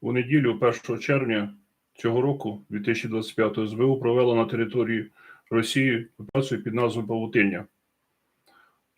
У неділю, 1 червня цього року, 2025 СБУ провела на території Росії операцію під назвою Павутиння.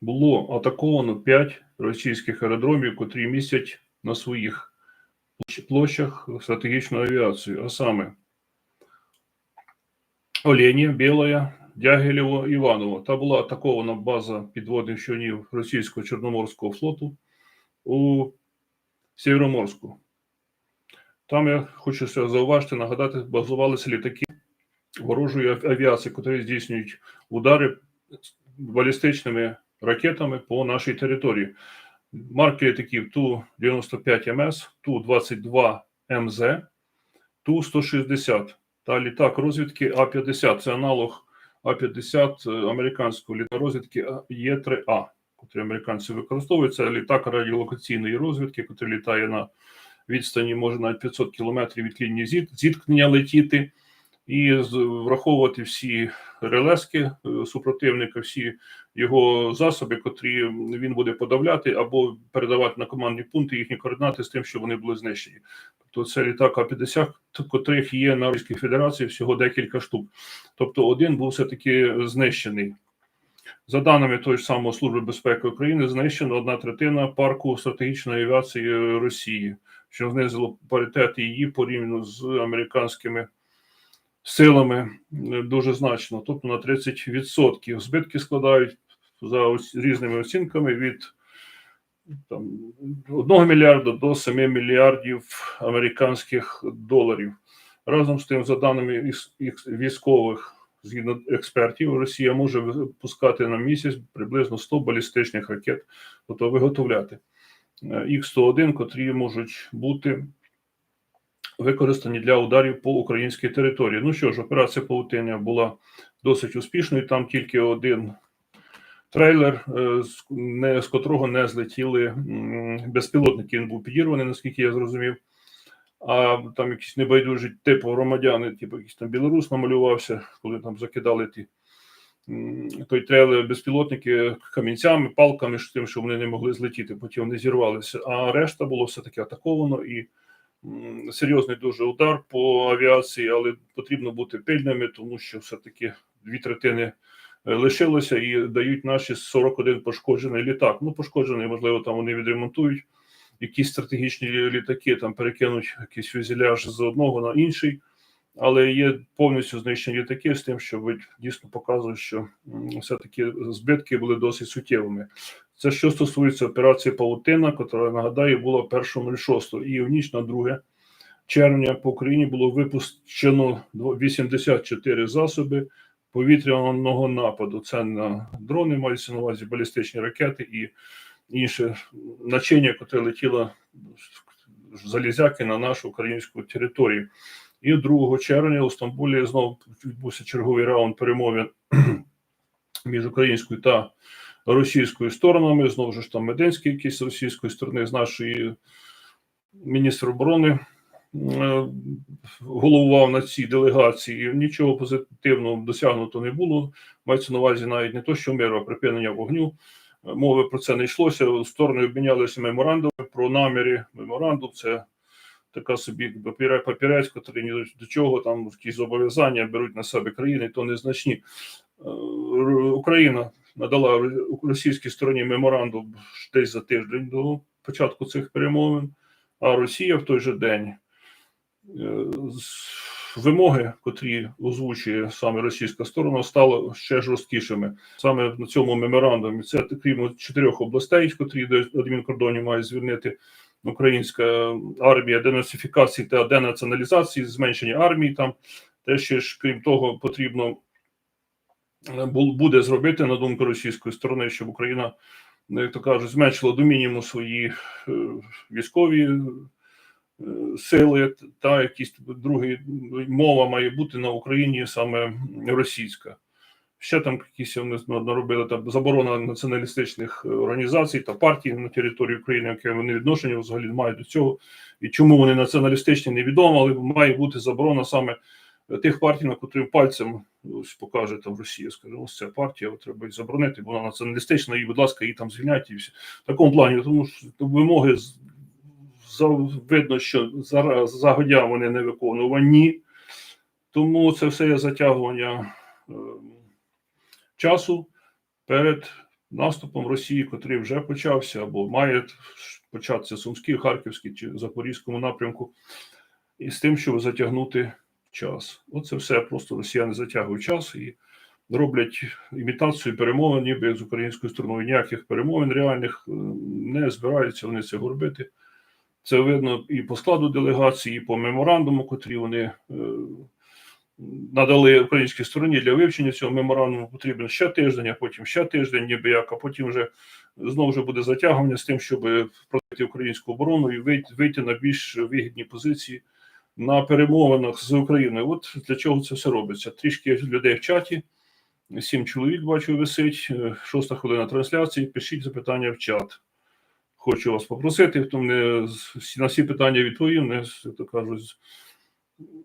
Було атаковано 5 російських аеродромів, котрі містять на своїх площах стратегічну авіацію, а саме Олені, Білая, Дягилєво, Іваново. Та була атакована база підводних човнів російського Чорноморського флоту у Сєвєроморську. Там я хочу зауважити, нагадати, базувалися літаки ворожої авіації, котрі здійснюють удари балістичними ракетами по нашій території. Марки літаків Ту-95МС, Ту-22МЗ, Ту-160 та літак розвідки А-50. Це аналог А-50 е, американського літака розвідки Є3А, котрий американці використовують. Це літак радіолокаційної розвідки, який літає на відстані, може навіть 500 кілометрів від лінії зіт- зіткнення летіти і враховувати всі релески е, супротивника, всі його засоби, котрі він буде подавляти або передавати на командні пункти їхні координати з тим, щоб вони були знищені. Тобто це літак А-50, котрих є на Російській Федерації всього декілька штук. Тобто один був все-таки знищений. За даними тої ж самої Служби безпеки України, знищено одна третина парку стратегічної авіації Росії, що знизило паритет її порівняно з американськими силами е, дуже значно, тобто на 30%. Збитки складають за різними оцінками від там, 1 мільярда до 7 мільярдів американських доларів. Разом з тим, за даними військових, згідно експертів, Росія може випускати на місяць приблизно 100 балістичних ракет, тобто виготовляти. Х-101, котрі можуть бути використані для ударів по українській території. Ну що ж, операція Паутиня була досить успішною. Там тільки один трейлер, е, з, котрого не злетіли безпілотники. Він був підірваний, наскільки я зрозумів. А там якісь небайдужі типу громадяни, типу якийсь там білорус намалювався, коли там закидали ті той трейлер безпілотники камінцями, палками, тим, що вони не могли злетіти, потім вони зірвалися. А решта було все-таки атаковано і серйозний дуже удар по авіації, але потрібно бути пильними, тому що все-таки дві третини е, лишилося і дають наші 41 пошкоджений літак. Ну, пошкоджений, можливо, там вони відремонтують якісь стратегічні літаки, там перекинуть якийсь фюзеляж з одного на інший. Але є повністю знищені літаки з тим, що ви дійсно показує, що все-таки збитки були досить суттєвими. Це що стосується операції Паутина, яка, нагадаю, була 1.06. І в ніч на 2 червня по Україні було випущено дво- 84 засоби повітряного нападу. Це на дрони, мається на увазі балістичні ракети і інше начиння, яке летіло з залізяки на нашу українську територію. І 2 червня у Стамбулі знову відбувся черговий раунд перемовин між українською та російською сторонами. Знову ж там Мединський, якийсь з російської сторони, з нашої міністр оборони е, головував на цій делегації. Нічого позитивного досягнуто не було. Мається на увазі навіть не то, що миру, а припинення вогню. Мови про це не йшлося. Сторони обмінялися меморандуми про наміри. Меморандум це така собі папірець, який ні до- чого там якісь зобов'язання беруть на себе країни, то незначні. Е, Україна надала російській стороні меморандум десь за тиждень до початку цих перемовин, а Росія в той же день е, вимоги, котрі озвучує саме російська сторона, стали ще жорсткішими. Саме на цьому меморандумі це крім чотирьох областей, котрі до адмінкордонів має звільнити українська армія денацифікації та денаціоналізації, зменшення армії там. Те ще ж, крім того, потрібно е, буде зробити на думку російської сторони, щоб Україна, ну, як то кажуть, зменшила до мінімуму свої е, військові е, сили, та якісь другі мова має бути на Україні саме російська. Ще там якісь вони наробили там заборона націоналістичних е, організацій та партій на території України, яке вони відношення взагалі мають до цього. І чому вони націоналістичні, невідомо, але має бути заборона саме тих партій, на котрим пальцем ось покаже там Росія. Скаже, ось ця партія треба її заборонити, бо вона націоналістична, і, будь ласка, її там звільняйте. І все. В такому плані, тому що вимоги за- видно, що зараз загодя вони не виконувані. Тому це все є затягування е, часу перед наступом Росії, котрий вже почався, або має початися Сумський, Харківський чи Запорізькому напрямку, і з тим, щоб затягнути час. Оце все просто росіяни затягують час і роблять імітацію перемовин, ніби з українською стороною ніяких перемовин реальних е, не збираються вони це робити. Це видно і по складу делегації, і по меморандуму, котрі вони е, надали українській стороні для вивчення цього меморандуму. Потрібен ще тиждень, а потім ще тиждень, ніби як, а потім вже знову ж буде затягування з тим, щоб пройти українську оборону і вийти, на більш вигідні позиції на перемовинах з Україною. От для чого це все робиться? Трішки людей в чаті. Сім чоловік бачу висить. е, Шоста хвилина трансляції. Пишіть запитання в чат. Хочу вас попросити, хто не на всі питання відповів, не то кажуть,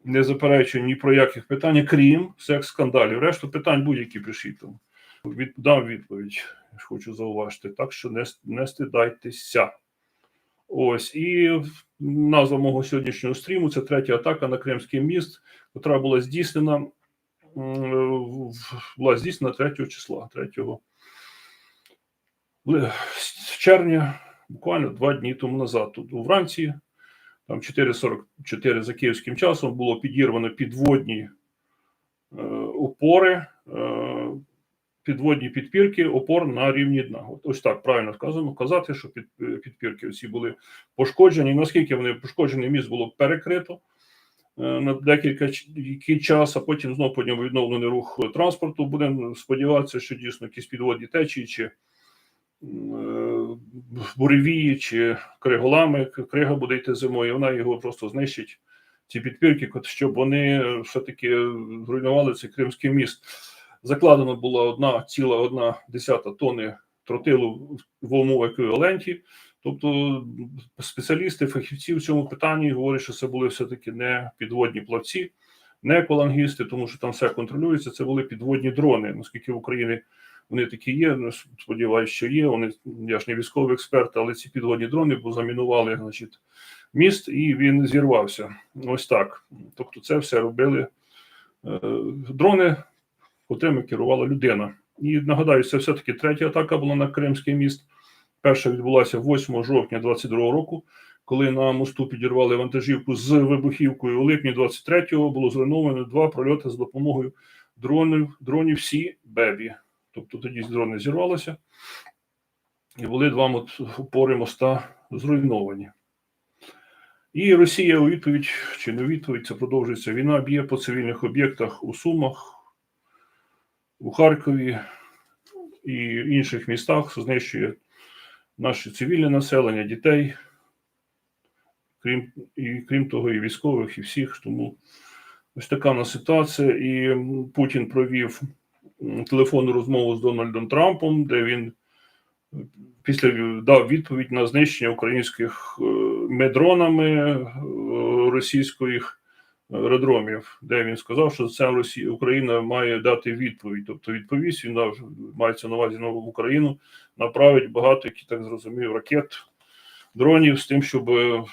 не заперечую ні про яких питань, крім секс-скандалів. Решту питань будь-які пишіть там. Від, дам відповідь, хочу зауважити. Так що не, не стидайтеся. Ось і назва мого сьогоднішнього стріму це третя атака на Кримський міст, яка була здійснена була здійснена 3 числа, 3 червня, буквально два дні тому назад. Тут вранці, там 4.44 за київським часом, було підірвано підводні е, опори, е, підводні підпірки опор на рівні дна. Ось так правильно сказано, казати, що е, підпірки всі були пошкоджені. Наскільки вони пошкоджені, міст було перекрито на декілька ч- який час, а потім знову по ньому відновлений рух транспорту. Будемо сподіватися, що дійсно якісь підводні течії чи буревії, чи криголами. Крига буде йти зимою, вона його просто знищить. Ці підпірки, щоб вони е, все-таки зруйнували цей кримський міст. Закладено була одна ціла одна десята тонни тротилу в умовах еквіваленті. Тобто спеціалісти, фахівці в цьому питанні говорять, що це були все-таки не підводні плавці, не еколангісти, тому що там все контролюється. Це були підводні дрони. Наскільки в Україні вони такі є, ну, сподіваюся, що є. Вони я ж не військовий експерт, але ці підводні дрони замінували значить, міст, і він зірвався. Ось так. Тобто, це все робили е, дрони, котрими керувала людина. І нагадаю, це все-таки третя атака була на Кримський міст. Перша відбулася 8 жовтня 22 року, коли на мосту підірвали вантажівку з вибухівкою. У липні 23-го було зруйновано два прольоти з допомогою дронів, дронів Сі Бебі. Тобто тоді дрони зірвалися, і були два опори моста зруйновані. І Росія у відповідь чи не відповідь, це продовжується війна, б'є по цивільних об'єктах у Сумах, у Харкові і інших містах, знищує наше цивільне населення, дітей, крім, і крім того, і військових, і всіх. Тому ось така у нас ситуація. І Путін провів телефонну розмову з Дональдом Трампом, де він е, після дав відповідь на знищення українських е, медронами е, російських аеродромів, де він сказав, що це Росія Україна має дати відповідь. Тобто відповість він дав, мається на увазі нову Україну, направить багато, які так зрозумів, ракет, дронів з тим, щоб е,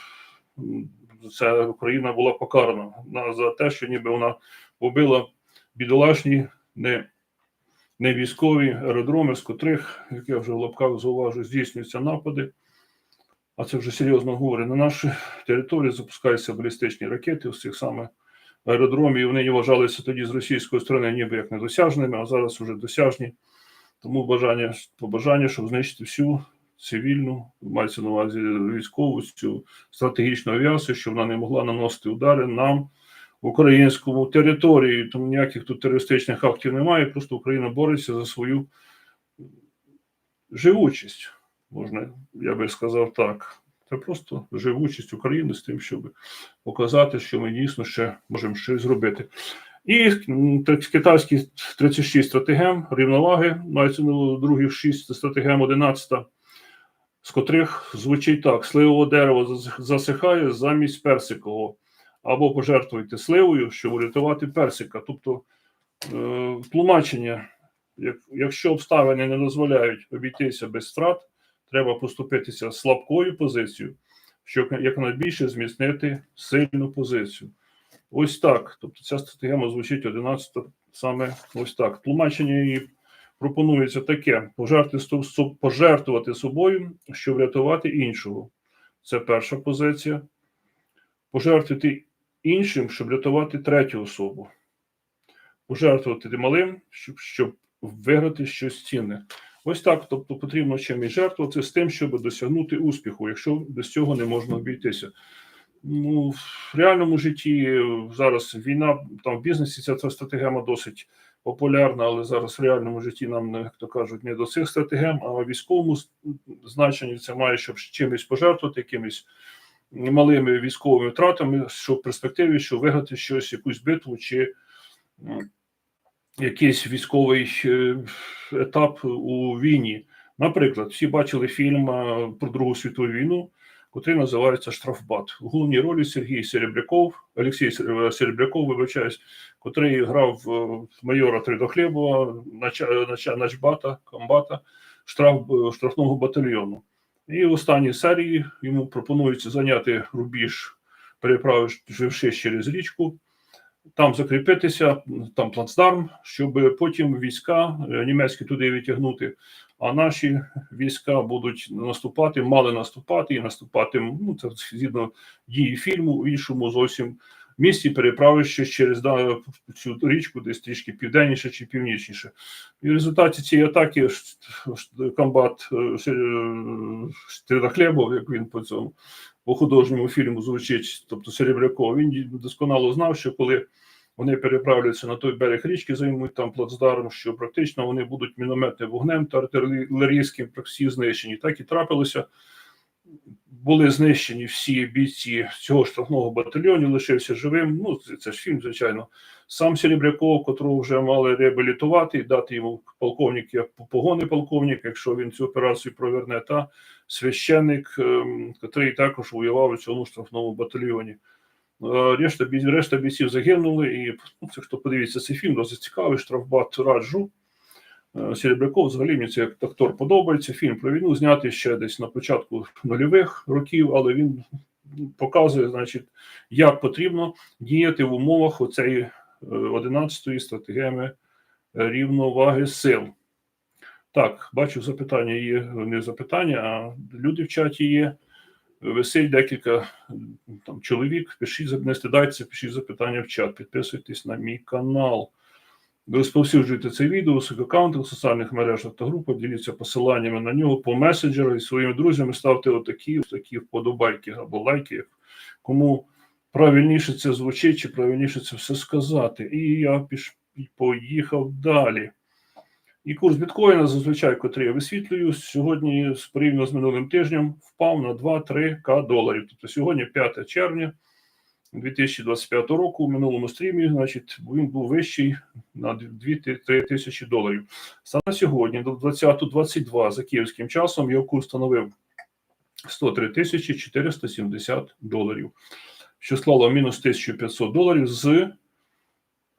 ця Україна була покарана на за те, що ніби вона побила бідолашні не, не військові аеродроми, з котрих, як я вже в лапках зауважу, здійснюються напади. А це вже серйозно говорить. На нашій території запускаються балістичні ракети з цих саме аеродромів. Вони вважалися тоді з російської сторони ніби як недосяжними, а зараз вже досяжні. Тому бажання побажання, щоб знищити всю цивільну, мається на увазі військову цю стратегічну авіацію, щоб вона не могла наносити удари нам українському території. Тому ніяких тут терористичних актів немає. Просто Україна бореться за свою живучість. Можна, я би сказав так. Це просто живучість України з тим, щоб показати, що ми дійсно ще можемо щось зробити. І китайські 36 стратегем рівноваги, мається на других 6 стратегем 11, з котрих звучить так: сливове дерево засихає замість персикового. Або пожертвуйте сливою, щоб врятувати персика. Тобто е, тлумачення, як, якщо обставини не дозволяють обійтися без втрат, треба поступитися слабкою позицією, щоб якнайбільше зміцнити сильну позицію. Ось так. Тобто ця стратегема звучить 11 саме ось так. Тлумачення її пропонується таке: пожертвувати, собою, щоб врятувати іншого. Це перша позиція. Пожертвувати іншим, щоб рятувати третю особу. Пожертвувати малим, щоб, щоб виграти щось цінне. Ось так. Тобто потрібно чимось жертвувати з тим, щоб досягнути успіху, якщо без цього не можна обійтися. Ну, в реальному житті зараз війна, там в бізнесі ця, ця стратегема досить популярна, але зараз в реальному житті нам, як то кажуть, не до цих стратегем, а в військовому значенні це має, щоб чимось пожертвувати, якимись малими військовими втратами, що в перспективі, що виграти щось, якусь битву чи якийсь військовий е, етап у війні. Наприклад, всі бачили фільм е, про Другу світову війну, котрий називається Штрафбат. У головній ролі Сергій Серебряков, Олексій е, Серебряков, вибачаюсь, котрий грав майора Тридохлєбова, начбата, комбата штраф, штрафного батальйону. І в останній серії йому пропонується зайняти рубіж, переправивши через річку, там закріпитися, там плацдарм, щоб потім війська е, німецькі туди відтягнути, а наші війська будуть наступати, мали наступати і наступати. Ну це згідно дії фільму, в іншому зовсім місті, переправивши через цю річку, десь трішки південніше чи північніше. І в результаті цієї атаки ш- комбат Стрілахлєбов, як він по цьому по художньому фільму звучить, тобто Серебряков, він досконало знав, що коли вони переправляються на той берег річки, займуть там плацдарм, що практично вони будуть мінометним вогнем та артилерійським всі знищені. Так і трапилося. Були знищені всі бійці цього штрафного батальйону, лишився живим. Ну, це, це ж фільм, звичайно. Сам Серебряков, котрого вже мали реабілітувати і дати йому полковник, як погони полковник, якщо він цю операцію проверне, та священник, ем, котрий також воював у цьому штрафному батальйоні. Е, Решта, решта бійців загинули, і ну, це хто подивиться цей фільм, досить цікавий, штрафбат раджу. Е, Серебряков взагалі мені цей актор подобається. Фільм про війну знятий ще десь на початку нульових років, але він показує, значить, як потрібно діяти в умовах оцеї 11-ї стратегеми е, рівноваги сил. Так, бачу, запитання є, не запитання, а люди в чаті є. Висить декілька там чоловік. Пишіть, не стидайтеся, пишіть запитання в чат, підписуйтесь на мій канал. Розповсюджуйте це відео у своїх аккаунтах, соціальних мережах та групах, діліться посиланнями на нього по меседжеру і своїми друзями ставте отакі, такі вподобайки або лайки, кому правильніше це звучить, чи правильніше це все сказати. І я піш, поїхав далі. І курс біткоїна, зазвичай, котрий я висвітлюю, сьогодні порівняно з минулим тижнем впав на 2-3 к доларів. Тобто сьогодні 5 червня 2025 року, у минулому стрімі, значить, він був вищий на 2-3 тисячі доларів. Саме сьогодні, до 20.22 за київським часом, його курс становив 103 тисячі 470 доларів, що склало мінус 1500 доларів з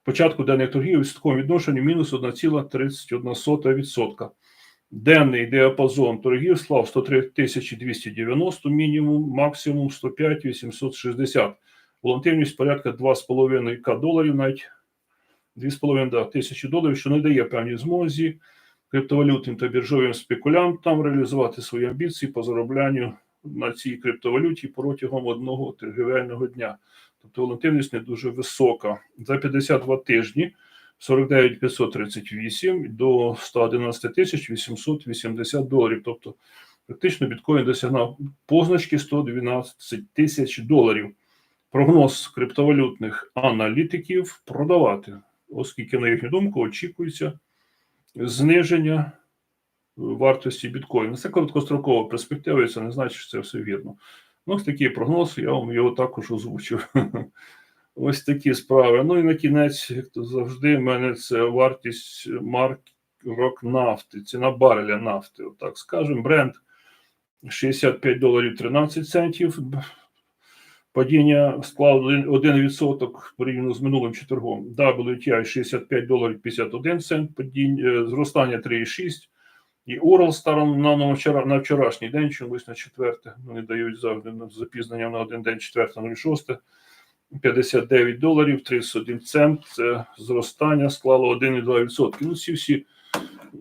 початку денних торгів у такому відношенні мінус 1,31%. Денний діапазон торгів склав 103 290 мінімум, максимум 105 860. Волатильність порядка 2,5 к доларів, навіть 2,5 да, тисячі доларів, що не дає певній змозі криптовалютним та біржовим спекулянтам реалізувати свої амбіції по зароблянню на цій криптовалюті протягом одного торгівельного дня. Тобто волатильність не дуже висока. За 52 тижні 49 538 до 111 тисяч 880 доларів. Тобто практично біткоін досягнув позначки 112 тисяч доларів. Прогноз криптовалютних аналітиків продавати, оскільки, на їхню думку, очікується зниження вартості біткоїна. Це короткострокова перспектива, і це не значить, що це все вірно. Ну, ось такий прогноз, я вам його також озвучив. Ось такі справи. Ну і на кінець, як то завжди, в мене це вартість марок нафти, ціна бареля нафти. Отак скажемо, бренд 65 доларів 13 центів. Падіння склало 1% порівняно з минулим четвергом. WTI 65 доларів 51 цент, падіння, е, зростання 3,6, І Урал станом на, вчора, на вчорашній день, чомусь на четверте, вони дають завжди з запізненням на один день, четверте, на шосте, 59 доларів, 31 цент. Це зростання склало 1,2%. Ну, ці всі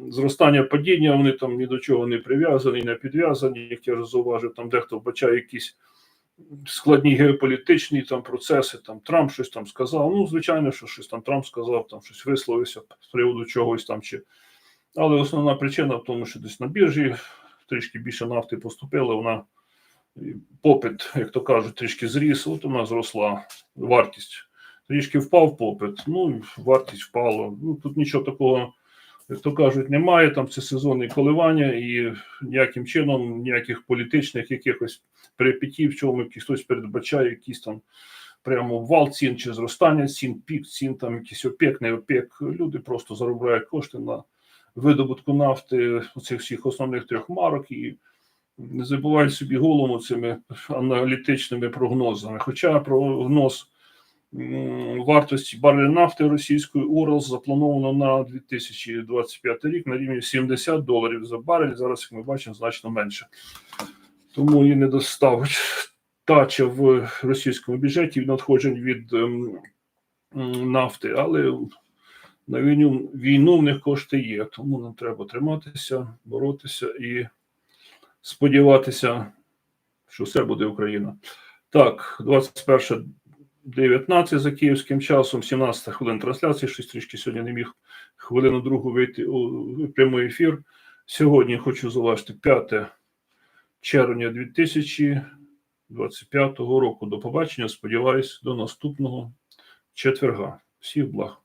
зростання падіння, вони там ні до чого не прив'язані, не підв'язані. Як я вже зауважив, там дехто вбачає якісь складні геополітичні там процеси, там Трамп щось там сказав. Ну, звичайно, що щось там Трамп сказав, там щось висловився з приводу чогось там чи. Але основна причина в тому, що десь на біржі трішки більше нафти поступило, вона попит, як то кажуть, трішки зріс, от вона зросла вартість. Трішки впав попит, ну вартість впала. Ну тут нічого такого, як то кажуть, немає. Там це сезонні коливання, і ніяким чином ніяких політичних якихось перипетій, в чому хтось передбачає якісь там прямо вал цін чи зростання цін, пік цін, там якийсь опек, не опек. Люди просто заробляють кошти на видобутку нафти цих всіх основних трьох марок і не забувають собі голову цими аналітичними прогнозами. Хоча прогноз вартості бареля нафти російської Урал заплановано на 2025 рік на рівні 70 доларів за барель. Зараз, як ми бачимо, значно менше. Тому і не доставить тача в російському бюджеті від надходжень від ем, нафти, але на війну, війну в них кошти є, тому нам треба триматися, боротися і сподіватися, що все буде Україна. Так, 21.19 за київським часом, 17 хвилин трансляції, щось трішки сьогодні не міг хвилину другу вийти у прямий ефір. Сьогодні хочу залишити 5 червня 2025 року. До побачення. Сподіваюсь, до наступного четверга. Всіх благ.